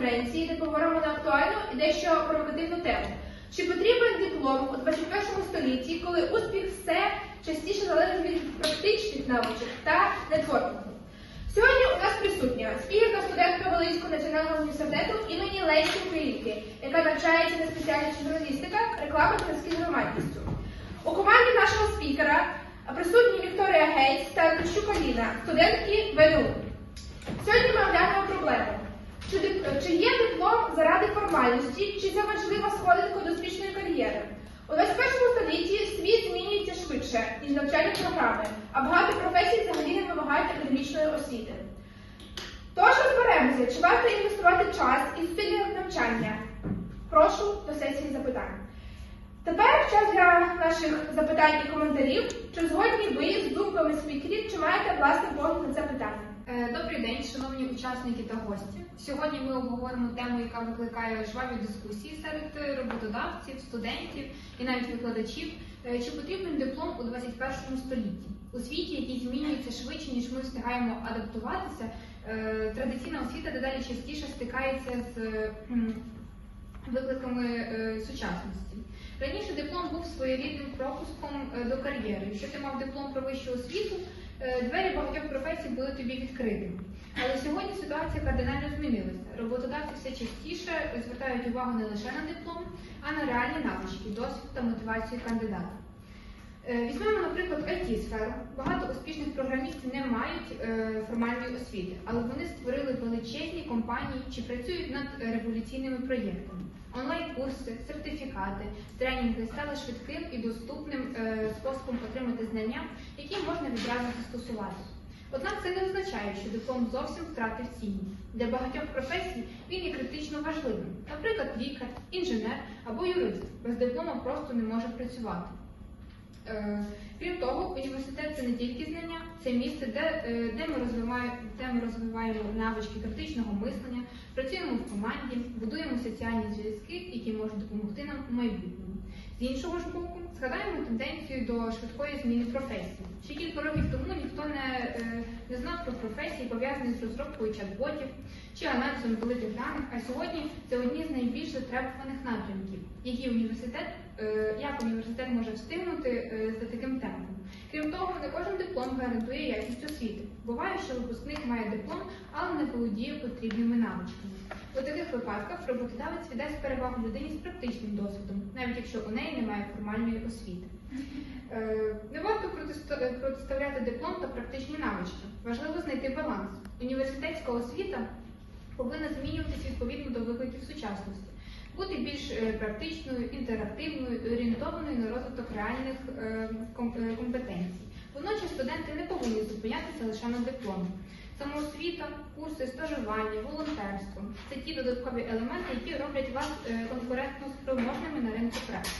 конференції, де поговоримо на актуальну і дещо провокативну тему. Чи потрібен диплом у 21 столітті, коли успіх все частіше залежить від практичних навичок та нетворкінгу? Сьогодні у нас присутня спільна студентка Волинського національного університету імені Лесі Українки, яка навчається на спеціальності журналістика, реклама та з громадськістю. У команді нашого спікера присутні Вікторія Гейс та Аліна, студентки ВНУ. Сьогодні ми оглянемо проблему. Чи, є диплом заради формальності, чи це важлива сходинка до успішної кар'єри? У 21 столітті світ змінюється швидше, ніж навчальні програми, а багато професій взагалі не вимагають академічної освіти. Тож розберемося, чи варто інвестувати час і зусилля навчання. Прошу до сесії запитань. Тепер час для наших запитань і коментарів. Чи згодні ви з думками спікерів, чи маєте власний погляд на це питання? Е, Добрий день, шановні учасники та гості. Сьогодні ми обговоримо тему, яка викликає жваві дискусії серед роботодавців, студентів і навіть викладачів. Е, Чи потрібен диплом у 21 столітті? У світі, який змінюється швидше, ніж ми встигаємо адаптуватися, е, традиційна освіта дедалі частіше стикається з викликами сучасності. Раніше диплом був своєрідним пропуском е, до кар'єри. Якщо ти мав диплом про вищу освіту, е, двері багатьох професій були тобі відкритими. Але сьогодні ситуація кардинально змінилася. Роботодавці все частіше звертають увагу не лише на диплом, а на реальні навички, досвід та мотивацію кандидата. Е, Візьмемо, наприклад, IT-сферу. Багато успішних програмістів не мають е, формальної освіти, але вони створили величезні компанії чи працюють над революційними проєктами. Онлайн-курси, сертифікати, тренінги стали швидким і доступним е, способом отримати знання, які можна відразу застосувати. Однак це не означає, що диплом зовсім втратив цінність. Для багатьох професій він є критично важливим. Наприклад, лікар, інженер або юрист без диплома просто не може працювати. Е, Крім того, університет це не тільки знання, це місце, де, е, де, ми розвиваємо, де ми розвиваємо навички критичного мислення, працюємо в команді, будуємо соціальні зв'язки, які можуть допомогти нам у майбутньому. З іншого ж боку, згадаємо тенденцію до швидкої зміни професії. Ще кілька років тому ніхто не, е, не знав про професії, пов'язані з розробкою чат-ботів чи аналізом великих даних, а сьогодні це одні з найбільш затребуваних напрямків, які університет, е, як університет може встигнути е, за таким темпом. Крім того, не кожен диплом гарантує якість освіти. Буває, що випускник має диплом, але не володіє потрібними навичками. У таких випадках роботодавець віддасть перевагу людині з практичним досвідом, навіть якщо у неї немає формальної освіти. Е, Не варто е, протиставляти диплом та практичні навички. Важливо знайти баланс. Університетська освіта повинна змінюватися відповідно до викликів сучасності, бути більш е, практичною, інтерактивною, орієнтованою на розвиток реальних е, ком- е, компетенцій. Водночас студенти не повинні зупинятися лише на дипломі. Самоосвіта, курси, стажування, волонтерство це ті додаткові елементи, які роблять вас е, конкурентно спроможними на ринку праці.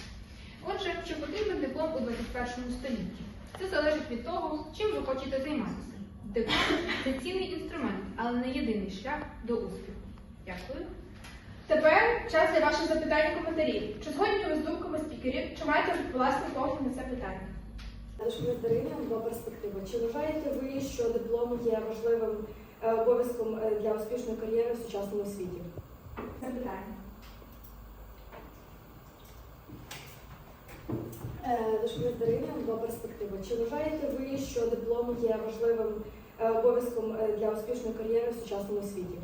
Отже, чи потрібен диплом у 21 столітті? Це залежить від того, чим ви хочете займатися. Диплом це цінний інструмент, але не єдиний шлях до успіху. Дякую. Тепер час для ваших запитань і коментарів. Чи згодні ви з думками спікерів, чи маєте власний погляд на це питання? Школи Дариня, нова перспектива. Чи вважаєте ви, що диплом є важливим е, обов'язком е, для успішної кар'єри в сучасному світі? Запитання. Школи Дариня, нова перспектива. Чи вважаєте ви, що диплом є важливим е, обов'язком е, для успішної кар'єри в сучасному світі?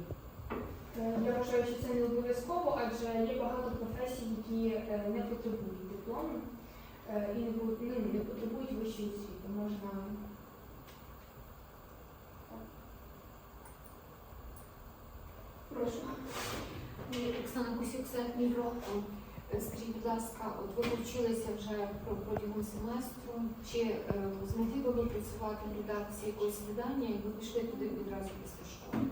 Е, Я вважаю, що це не обов'язково, адже є багато професій, які е, не потребують диплому е, і не бу- ну, не потребують вищої освіти. Можна Прошу. Оксана Кусюк, Сент Мігро. Скажіть, будь ласка, от ви повчилися вже протягом семестру, чи е, змогли би ви працювати в редакції якогось видання, і ви пішли туди відразу після школи?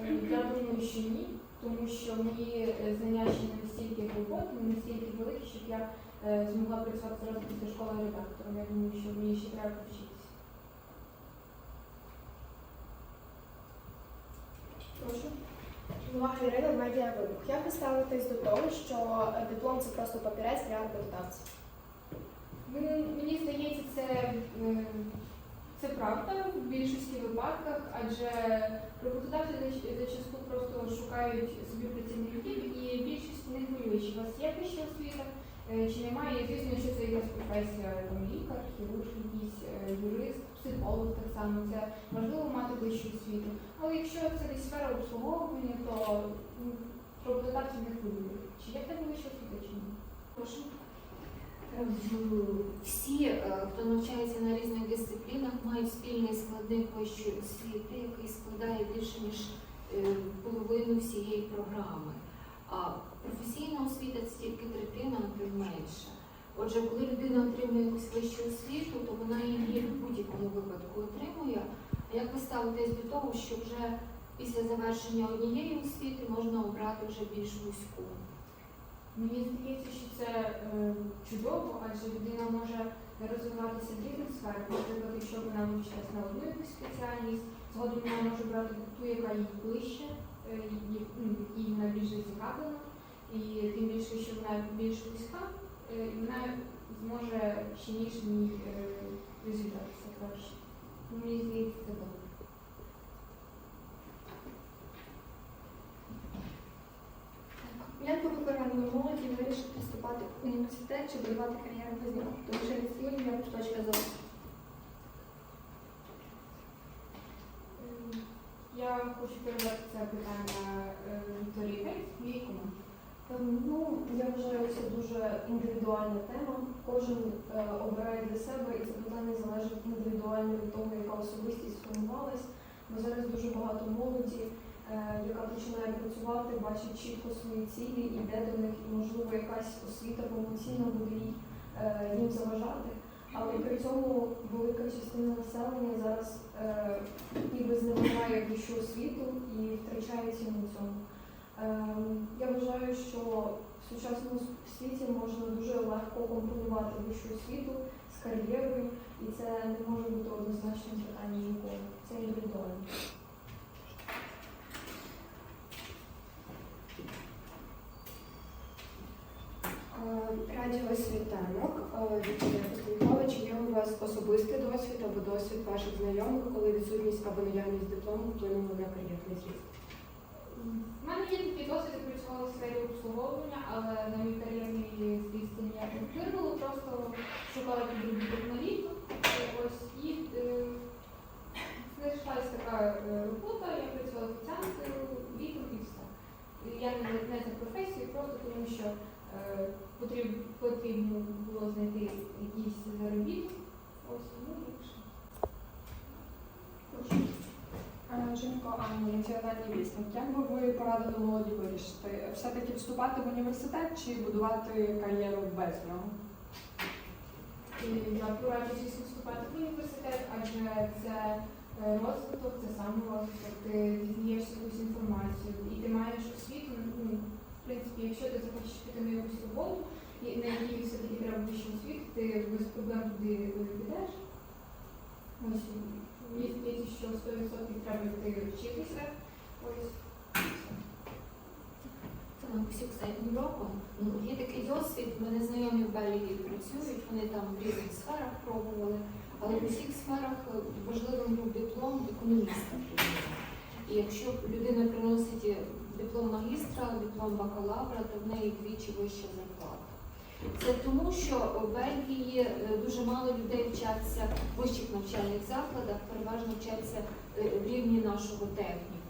Е, Я думаю, що ні, тому що мої е, знання ще не настільки глибокі, не настільки великі, щоб я е, змогла працювати зразу після школи редактором. Я думаю, що мені ще треба повчитися. Прошу. Увага Ірина медіа вибух. Як ви ставитесь до того, що е, диплом це просто папірець для роботодавців? Мені здається, це, е, Це правда в більшості випадках, адже роботодавці зачасту просто шукають собі працівників і більшість не хвилює, чи у вас є вища освіта, е, чи немає. Звісно, що це якась професія там, лікар, хірург, якийсь е, юрист, психолог так само. Це важливо мати вищу освіту. Але якщо це десь сфера обслуговування, то ну, роботодавці не хвилює. Чи є в тебе вища освіта, чи ні? Прошу. Всі, е, хто навчається на різних дисциплінах, мають спільний складник вищої освіти, який складає більше ніж е, половину всієї програми. Професійна освіта це тільки третина, то менше. Отже, коли людина отримує якусь вищу освіту, то вона її в будь-якому випадку отримує. А як ви ставитесь до того, що вже після завершення однієї освіти можна обрати вже більш вузьку? Мені здається, що це е, чудово, адже людина може розвиватися в різних сферах. Наприклад, якщо вона вивчилась на одну якусь спеціальність, згодом вона може брати ту, яка їй ближче, їй- ну, і вона більш зацікавлена. І тим більше, що вона більш близька, е, і вона зможе ще ніж ній е, краще. Ну, Мені здається, це добре. Як ви порадили молоді вирішити вступати в університет чи будувати кар'єру без нього? Тому що відсутні як точка зору. Я хочу передати це питання е, Вікторії Гець, моїй команді. Ем, Ну, я вважаю, це дуже індивідуальна тема. Кожен е, обирає для себе, і це питання залежить індивідуально від того, яка особистість сформувалась. Бо зараз дуже багато молоді, е, яка починає працювати, бачить чітко свої цілі, іде до них, і можливо якась освіта повноцінна буде е, їм заважати. Але при цьому велика частина населення зараз е, ніби зневажає вищу освіту і втрачає ціну цьому. Ем, Я вважаю, що в сучасному світі можна дуже легко компонувати вищу освіту з кар'єрою, і це не може бути однозначним питанням ніколи. Це індивідуально. Е, Радіосвітанок е, чи є у вас особистий досвід або досвід ваших знайомих, коли відсутність або наявність диплому вплинули на кар'єрний зріст? У мене є такий досвід, я працювала в сфері обслуговування, але на мій кар'єрний зріст ніяк не вплинуло, просто шукала підробіток на літо. Ось і е, така е, робота, я працювала офіціанткою літом і все. Я не, за професією, просто тому що е, потрібно було знайти якийсь заробіток. Ось і пішла. Жінко Анна, національний вісник. Як би ви порадили молоді вирішити? Все-таки вступати в університет чи будувати кар'єру без нього? І Я пораджу звісно вступати в університет, адже це е, розвиток, це саморозвиток, ти дізнаєшся якусь інформацію, і ти маєш освіту. Ну, в принципі, якщо ти захочеш піти на якусь і на якій все-таки треба вищу освіту, ти без проблем туди підеш. Ось мені здається, що 100% треба йти вчитися. Ось. На усіх Європу. Ну, Є такий досвід, мене знайомі в Бельгії працюють, вони там в різних сферах пробували, але в усіх сферах е, важливим був диплом економіста. І якщо людина приносить е, диплом магістра, диплом бакалавра, то в неї вдвічі вища зарплата. Це тому, що в Бельгії е, дуже мало людей вчаться в вищих навчальних закладах, переважно вчаться е, в рівні нашого технікуму.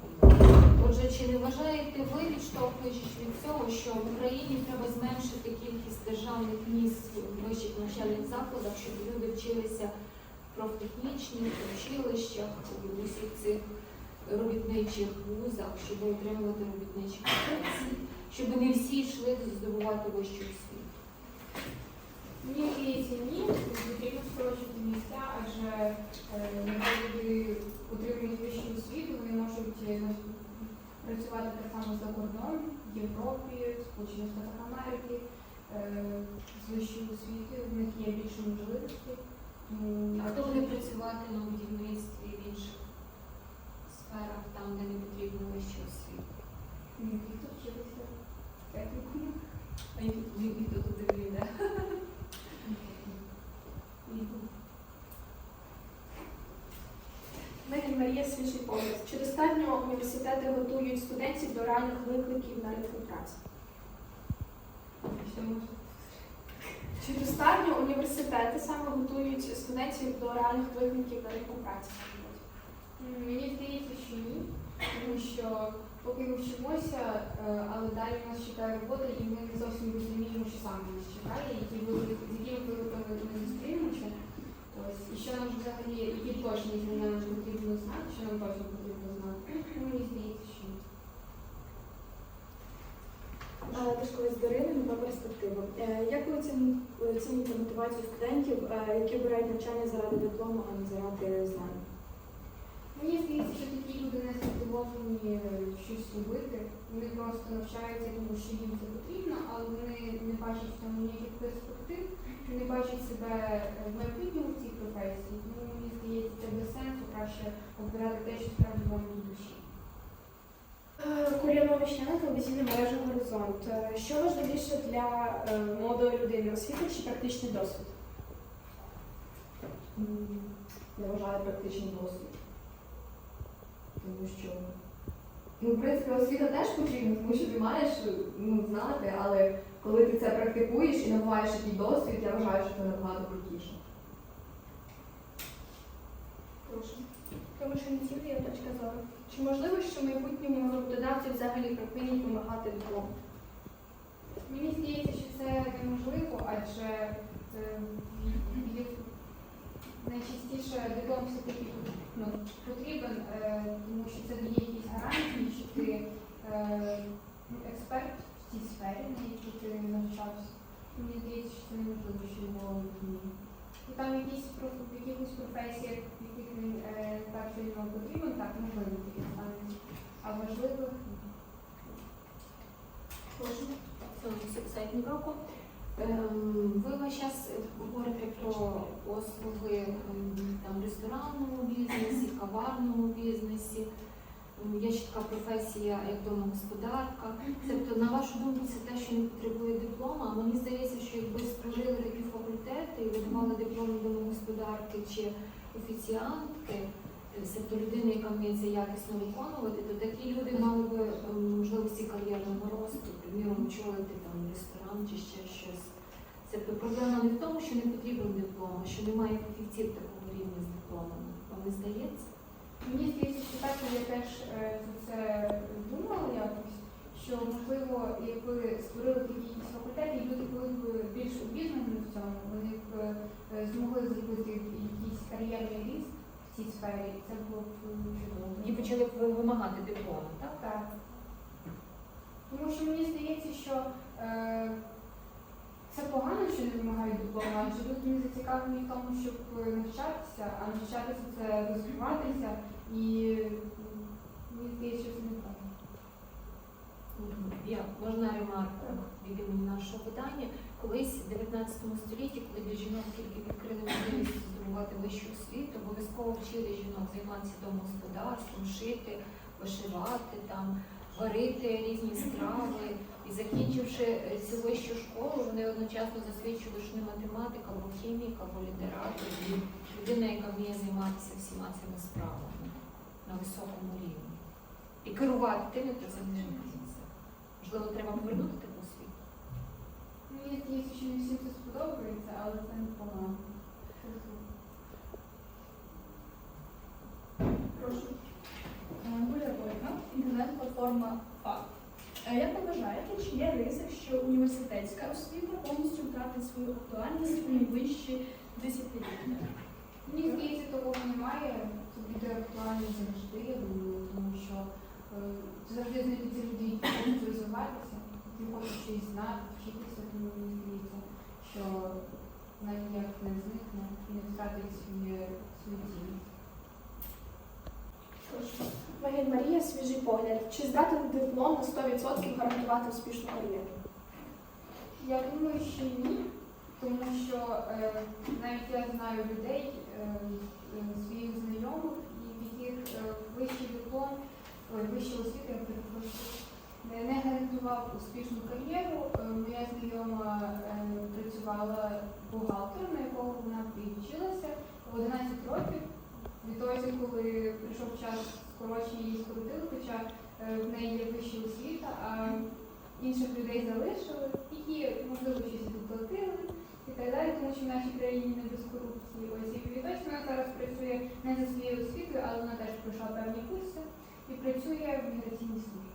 Отже, чи не вважаєте ви, відштовхуючись від цього, що в Україні треба зменшити кількість державних місць в вищих навчальних закладах, щоб люди вчилися в профтехнічних училищах, в усіх цих робітничих вузах, щоб отримувати робітничі професії, щоб не всі йшли здобувати вищу освіту? Мені здається, ні, потрібно скорочувати місця, адже е, люди отримують вищу освіту, вони можуть е, працювати так само за кордоном, в Європі, Сполучених Штатах Америки, е, з вищою освітою, в них є більше можливостей. Тому А хто буде працювати на будівництві в інших сферах, там, де не потрібна вища освіта? ні, ті, хто вчилися технікуму. А ніхто туди не йде. Марія свіжий погляд. Чи достатньо університети готують студентів до реальних викликів на ринку праці? Чи достатньо університети саме готують студентів до реальних викликів на ринку праці? Мені здається, що ні, тому що поки ми вчимося, е, але далі нас чекає робота, і ми не зовсім розуміємо, що саме нас чекає, які викликами ми зустрінемося. І що нам взагалі, які точні знання нам потрібно знати, що нам точно потрібно знати. Мені здається, що ні. Тож колись Дарина, нова перспектива. Е, Як ви оцінюєте мотивацію студентів, е, які обирають навчання заради диплому, а не заради знань? Мені здається, що такі люди не мотивовані е, щось робити. Вони просто навчаються, тому що їм це потрібно, але вони не бачать в цьому ніяких перспектив, не бачать себе е, в майбутньому в цій професії. Тому мені здається, це без сенсу краще обирати те, що справді вам до душі. Кур'яно Вещана, телевізійна мережа Горизонт. Е, Що важливіше для е, молодої людини освіта чи практичний досвід? Я вважаю практичний досвід. Тому що, ну, в принципі, освіта теж потрібна, тому що ти маєш ну, знати, але коли ти це практикуєш і набуваєш такий досвід, я вважаю, що це набагато крутіше. Прошу. Тільки є точка зору. Чи можливо, що в майбутньому роботодавці взагалі припинять вимагати диплом? Мені здається, що це неможливо, адже е, найчастіше диплом все-таки ну, потрібен, е, тому що це дає якісь гарантії, що ти е, ну, експерт в цій сфері, на якій ти навчався. Мені здається, що це неможливо, що його відмінить. І там якісь в якихось професіях, в яких він е, так сильно потрібен, так можливо таке станеться. А важливих ні. Прошу. сайт Європу. Ем, Ви весь час говорите про послуги ем, там, ресторанному бізнесі, каварному бізнесі. Ем, Є ще така професія, як домогосподарка. Тобто, на вашу думку, це те, що не потребує диплома. Мені здається, що якби створили такі факультети і видавали дипломи домогосподарки чи офіціантки, тобто людини, яка вміє це якісно виконувати, то такі люди мали би можливості кар'єрного росту, приміром, очолити там ресторан чи ще щось. Тобто проблема не в тому, що не потрібен диплом, що немає фахівців такого рівня з дипломами. Вам не здається? Мені здається, що так я теж е, за це думала якось, що можливо, якби створили такі факультети, і люди були б більш обізнані в цьому, вони б е, змогли зробити якийсь кар'єрний ріст цій сфері, і це було б чудово. І почали б вимагати диплому, так? Так. Тому що мені здається, що е, це погано, що не вимагають диплому, адже люди не зацікавлені в тому, щоб навчатися, а навчатися це розвиватися, і мені здається, що це неправильно. Мгм. Я можна ремарку від імені нашого видання. Колись в 19 столітті, коли для жінок тільки відкрили можливість здобувати вищу освіту, обов'язково вчили жінок займатися домогосподарством, шити, вишивати, там, варити різні страви. І закінчивши е, цю вищу школу, вони одночасно засвідчили, що не математика, або хімік, або літератор, і людина, яка вміє займатися всіма цими справами на високому рівні. І керувати тими працівними бізнесу. Можливо, треба повернути освіту. Мені що не всім це сподобається, але це непогано. Прошу. Гуля Бойко, інтернет-платформа ФАК. Е, Як ви вважаєте, чи є ризик, що університетська освіта повністю втратить свою актуальність у найближчі десятиліття? Мені здається, такого немає. Це буде актуально завжди, тому що е, завжди знайдуться люди, які хочуть розвиватися, хочуть щось знати, вчитися, тому мені здається, що вона ніяк не зникне і не втратить свою цінність. Прошу. Магін Марія, свіжий погляд. Чи здатен диплом на 100% гарантувати успішну кар'єру? Я думаю, що ні, тому що е, навіть я знаю людей, е, е, своїх знайомих, і в яких е, вищий диплом, ой, вища освіта, я перепрошую, не, гарантував успішну кар'єру. Е, моя знайома е, працювала бухгалтером, на якого вона підвчилася в 11 років, відтоді, коли прийшов час скорочення її скоротили, хоча е, в неї є вища освіта, а інших людей залишили, які, можливо, щось і доплатили і так далі, тому що в нашій країні не без корупції. Ось і відтоді вона зараз працює не за своєю освітою, але вона теж пройшла певні курси і працює в міграційній службі.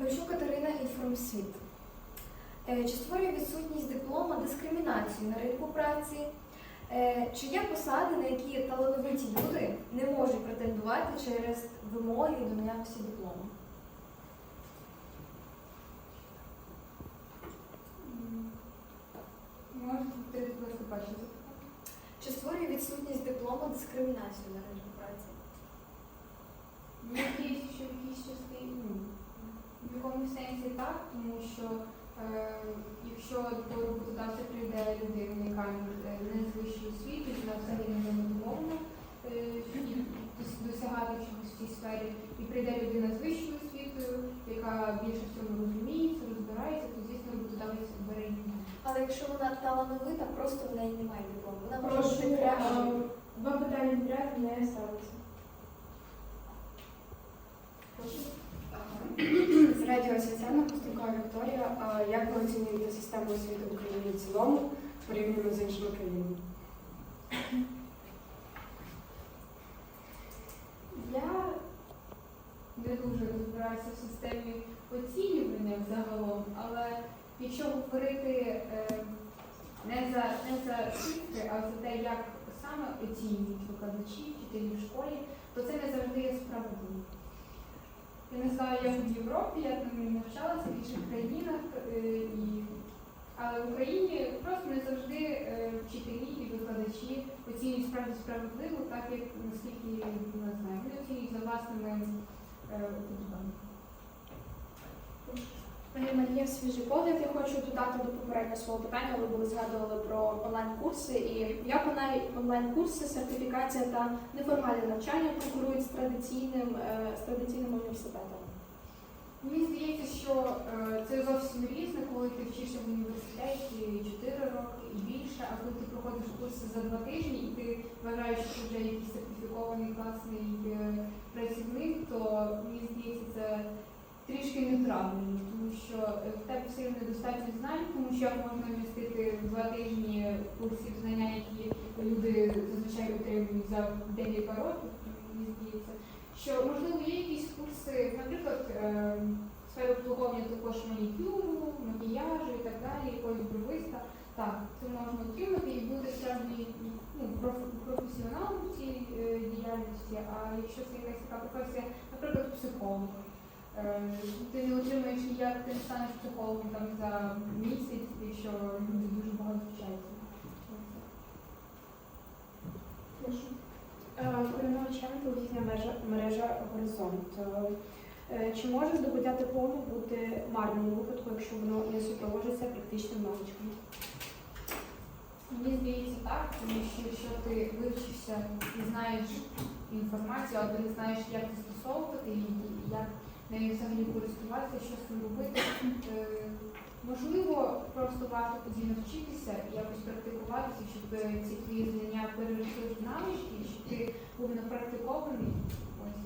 Прошу. Катерина інформсвіт. Е, Чи створює відсутність диплома дискримінацію на ринку праці? Е, Чи є посади, на які талановиті люди не можуть претендувати через вимоги до наявності диплому? Можете будь ласка, запитання? Чи створює відсутність диплома дискримінацію на ринку Мені що в якійсь частині в якомусь сенсі так, тому що е, якщо до роботодавця прийде людина, яка не з вищою освітою, вона взагалі не мотивована е, і досягати чогось в цій сфері, і прийде людина з вищою освітою, яка більше в цьому розуміється, розбирається, то звісно роботодавець бере її. Але якщо вона талановита, просто в неї немає диплому. Вона може Прошу, бути кращою. е, два питання підряд не ставиться. З радіо Освітяна Костюкова Вікторія. Як ви оцінюєте систему освіти в Україні в цілому порівняно з іншими країнами? Я не дуже розбираюся в системі оцінювання загалом, але якщо говорити е, не за не за цифри, а за те, як саме оцінюють викладачі, вчителі в школі, то це не завжди є справедливо. Я не знаю, як в Європі, я там навчалася в інших країнах, е, і, але в Україні просто не завжди е, вчителі і викладачі оцінюють справді справедливо, так як наскільки не знаю, вони оцінюють за власними е, уподобаннями. Пані Марія, свіжий погляд. Я хочу додати до попереднього свого питання. Ви були згадували про онлайн-курси і як онлайн- онлайн-курси, сертифікація та неформальне навчання конкурують з традиційним е, з традиційним університетом. Мені здається, що е, це зовсім різне, коли ти вчишся в університеті 4 роки і більше, а коли ти проходиш курси за 2 тижні і ти вважаєш, що вже якийсь сертифікований класний е, працівник, то мені здається, це трішки неправильно, тому що е, в тебе все недостатньо знань, тому що як можна вмістити 2 тижні курсів знання, які люди зазвичай отримують за декілька років, мені здається що можливо є якісь курси, наприклад, е, сфери обслуговування також манікюру, макіяжу і так далі, якогось бровиста. Так, це можна отримати і бути справді ну, професіоналом в цій е, діяльності. А якщо це якась така професія, наприклад, психолог, ти не отримаєш ніяк, ти станеш психологом там за місяць, якщо люди дуже багато вчаться. Прошу. Корінна телевізійна мережа, мережа Горизонт. Е, Чи може здобуття диплому бути марним у випадку, якщо воно не супроводжується практичними навичками? Мені здається так, тому що якщо ти вивчишся і знаєш інформацію, або не знаєш, як застосовувати її, як нею взагалі користуватися, що з цим робити, е, можливо, просто варто тоді навчитися і якось практикуватися, щоб ці твої знання перейшли в навички, щоб ти був напрактикований. Ось.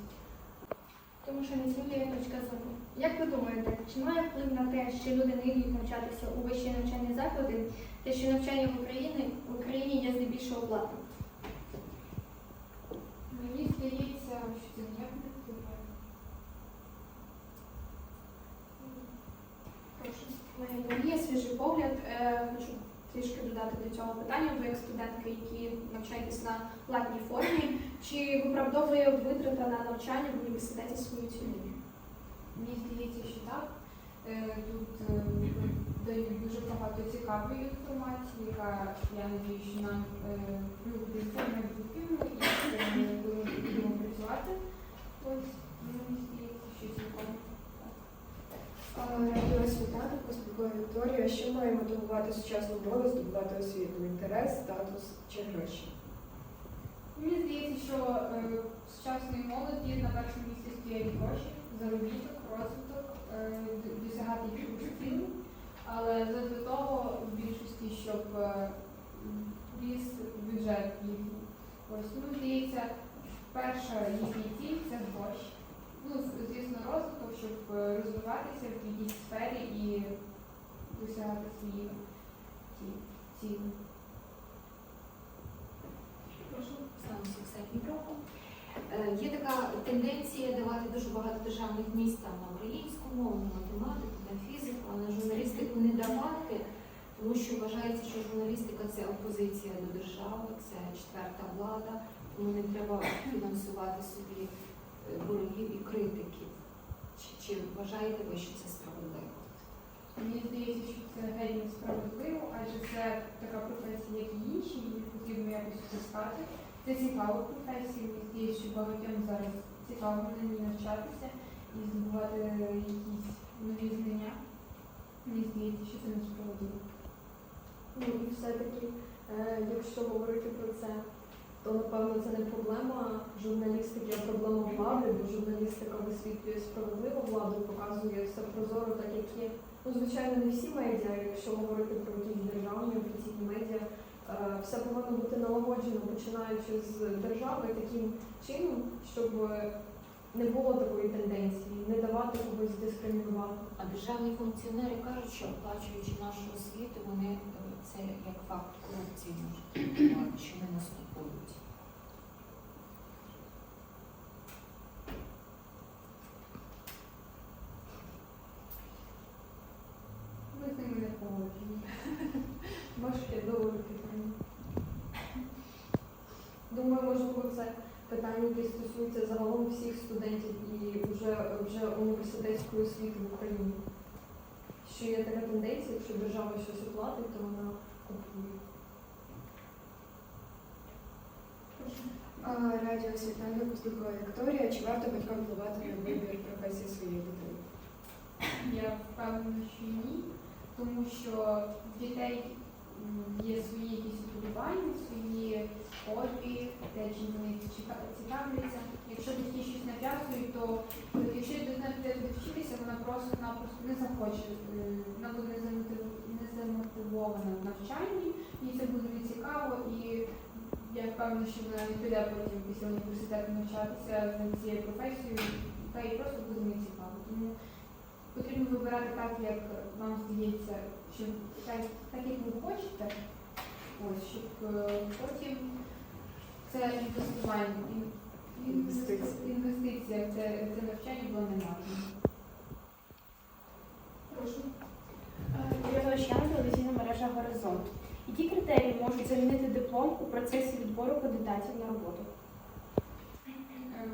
Тому що не Юлія точка зору. Як ви думаєте, чи має вплив на те, що люди не йдуть навчатися у вищі навчальні заклади, те, що навчання в Україні в Україні є здебільшого платним? Мені здається, що це ніяк не впливає. Марія, свіжий погляд. Е, Хочу трішки додати до цього питання. Ви як студентки, які навчаєтесь на платній формі, чи виправдовує витрата на навчання в університеті свою ціну? Мені здається, що так. Е, Тут е, дають дуже багато цікавої інформації, яка, я надію, що нам пригодиться в майбутньому і коли ми будемо працювати. Ось, мені здається, що цілком так. Радіо Освітяна Вікторія. Що має мотивувати сучасну молодь здобувати освіту? Інтерес, статус чи гроші? Мені здається, що е, сучасної молоді на першому місці стоять гроші, заробіток, розвиток, е, досягати якихось цілей. Але задля того в більшості, щоб е, ріс бюджет їхній. Ось, ну, здається, перша їхня ціль це гроші. Ну, звісно, розвиток, щоб е, розвиватися в якійсь сфері і досягати свої ці, цілі. Прошу, станцію Ксенії Прохо. Е, Є така тенденція давати дуже багато державних місць там на українську мову, на математику, на фізику, а на журналістику не давати, тому що вважається, що журналістика це опозиція до держави, це четверта влада, тому не треба фінансувати собі ворогів і критиків. Чи, чи вважаєте ви, що це справедливо? Мені здається, що це геть несправедливо, адже це така професія, як і інші, їх потрібно якось впускати. Це цікава професія, мені здається, що багатьом зараз цікаво на ній навчатися і здобувати якісь нові знання. Мені здається, що це несправедливо. Ну і все-таки, е, якщо говорити про це, то напевно це не проблема журналістики, а проблема влади, бо журналістика висвітлює справедливу владу, показує все прозоро, так як є. Ну, звичайно, не всі медіа, якщо говорити про якісь державні офіційні медіа, е, все повинно бути налагоджено, починаючи з держави таким чином, щоб не було такої тенденції, не давати когось дискримінувати. А державні функціонери кажуть, що оплачуючи нашу освіту, вони е, це як факт корупції можуть що не наступують. Ми з ними не погоджені. Можете доводити питання. Думаю, можливо, це питання, яке стосується загалом всіх студентів і вже, вже університетської освіти в Україні. Що є така тенденція, якщо держава щось оплатить, то вона купує. Радіо Світлана Кузликова Вікторія. Чи варто батькам впливати на вибір професії своєї дитини? Я впевнена, що ні, тому що дітей є свої якісь уподобання, свої хобі, те, чим вони цікавляться. Якщо батьки щось нав'язують, то якщо дитина піде вчитися, вона просто-напросто не захоче, е, вона буде незамотив- незамотивована в навчанні, їй це буде не цікаво, і я впевнена, що вона не піде потім після університету навчатися за цією професією, та їй просто буде не цікаво. Тому потрібно вибирати так, як вам здається, що так, як ви хочете, ось, щоб потім це інвестування, Інвестиція. в це, це навчання була не марна. Прошу. Телевізійна мережа Горизонт. Які критерії можуть замінити диплом у процесі відбору кандидатів на роботу? Е,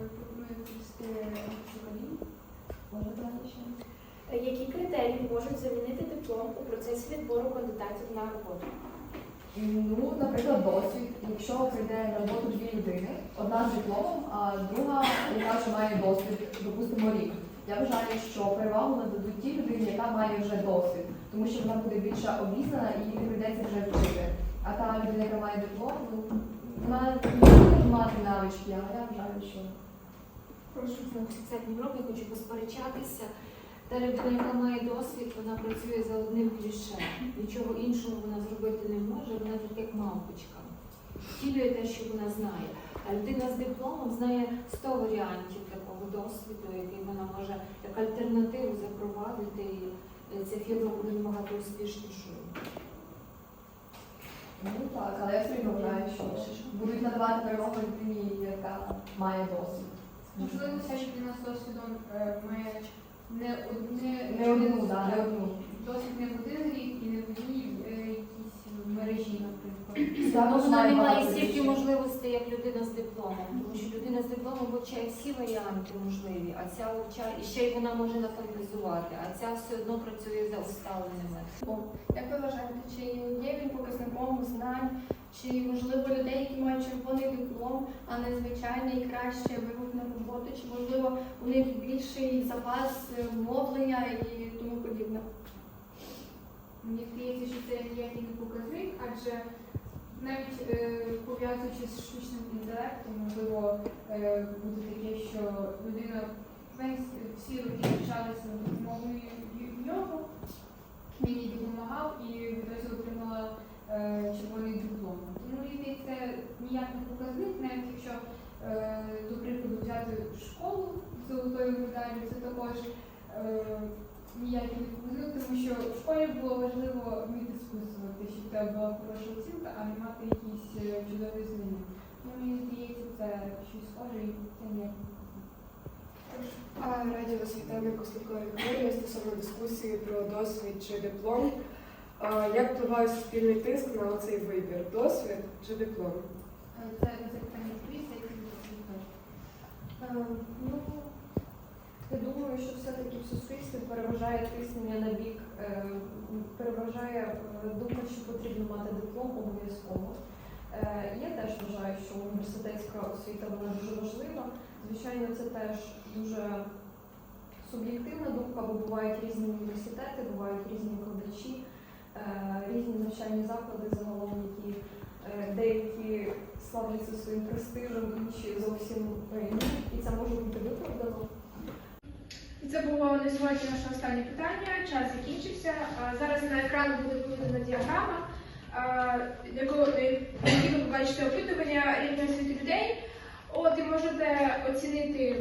Пропоную Які критерії можуть замінити диплом у процесі відбору кандидатів на роботу? Ну, наприклад, досвід. Якщо прийде на роботу дві людини, одна з дипломом, а друга, яка вже має досвід, допустимо, рік. Я вважаю, що перевагу нададуть тій людині, яка має вже досвід, тому що вона буде більше обізнана і їй не прийдеться вже вчити. А та людина, яка має диплом, ну, вона не буде мати навички, але я вважаю, що Прошу на 30 років хочу посперечатися. Та людина, яка має досвід, вона працює за одним кліше. Нічого іншого вона зробити не може, вона тільки як мавпочка. Втілює те, що вона знає. А людина з дипломом знає 100 варіантів такого досвіду, який вона може як альтернативу запровадити, і е, ця фірма буде набагато успішнішою. ну так, але я все одно вважаю, що будуть надавати перевагу людині, яка має досвід. Можливо, ця людина з досвідом е, має не одне Не одну, да, не одну. Досить не в один рік і не в одній е, якійсь мережі, наприклад. Ну, вона не має стільки можливостей, як людина з дипломом, тому що людина з дипломом вивчає всі варіанти можливі, а ця вивчає, і ще й вона може нафантазувати, а ця все одно працює за усталеними. Як ви вважаєте, чи є він показником знань, чи можливо людей, які мають червоний диплом, а не звичайний краще вибух на роботу, чи можливо у них більший запас е, мовлення і тому подібне? Мені здається, що це ніякий не показник, адже навіть е, пов'язуючи з штучним інтелектом, можливо, е, буде таке, що людина всі роки навчалася мовою в нього, він їй допомагав і відразу отримала е, червоний диплом. Тому мені здається, ніяк не показник, навіть якщо, е, до прикладу, взяти школу з золотою медаллю, це також е, ніякий не показник, тому що в школі було важливо вміти списувати, щоб тебе була хороша оцінка, а не мати якісь е, чудові знання. Ну, мені здається, це щось схоже і це не. А радіо світанок Кослікова Вікторія стосовно дискусії про досвід чи диплом. Як впливає суспільний тиск на цей вибір? Досвід чи диплом? Е, Це на це питання відповісти, як це Е, Ну, я думаю, що все-таки в суспільстві переважає тиснення на бік, е, переважає е, думка, що потрібно мати диплом обов'язково. Е, Я теж вважаю, що університетська освіта вона дуже важлива. Звичайно, це теж дуже суб'єктивна думка, бо бувають різні університети, бувають різні викладачі, різні навчальні заклади загалом, які деякі славляться своїм престижем, інші зовсім ні, і це може бути виправдано. І це було на сьогодні наше останнє питання. Час закінчився. Зараз на екрані буде виведена діаграма, якій ви побачите опитування рівня освіти людей. От і можете оцінити,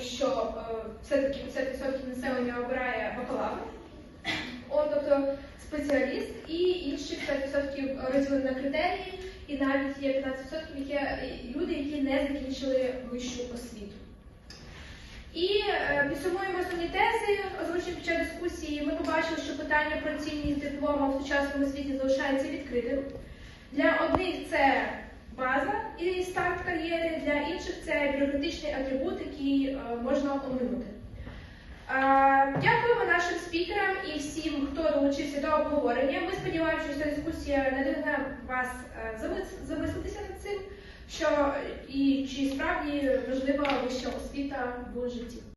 що е, все-таки 50% населення обирає бакалавра, От, тобто спеціаліст, і інші 50% розділені на критерії, і навіть є 15% є люди, які не закінчили вищу освіту. І е, підсумуємо основні тези, озвучені під час дискусії. Ми побачили, що питання про цінність диплома в сучасному світі залишається відкритим. Для одних це база і старт кар'єри, для інших це бюрократичний атрибут, який е, можна оминути. Е, Дякуємо нашим спікерам і всім, хто долучився до обговорення. Ми сподіваємося, що ця дискусія надихне вас е, замислитися над цим, що і чи справді важлива вища освіта в житті.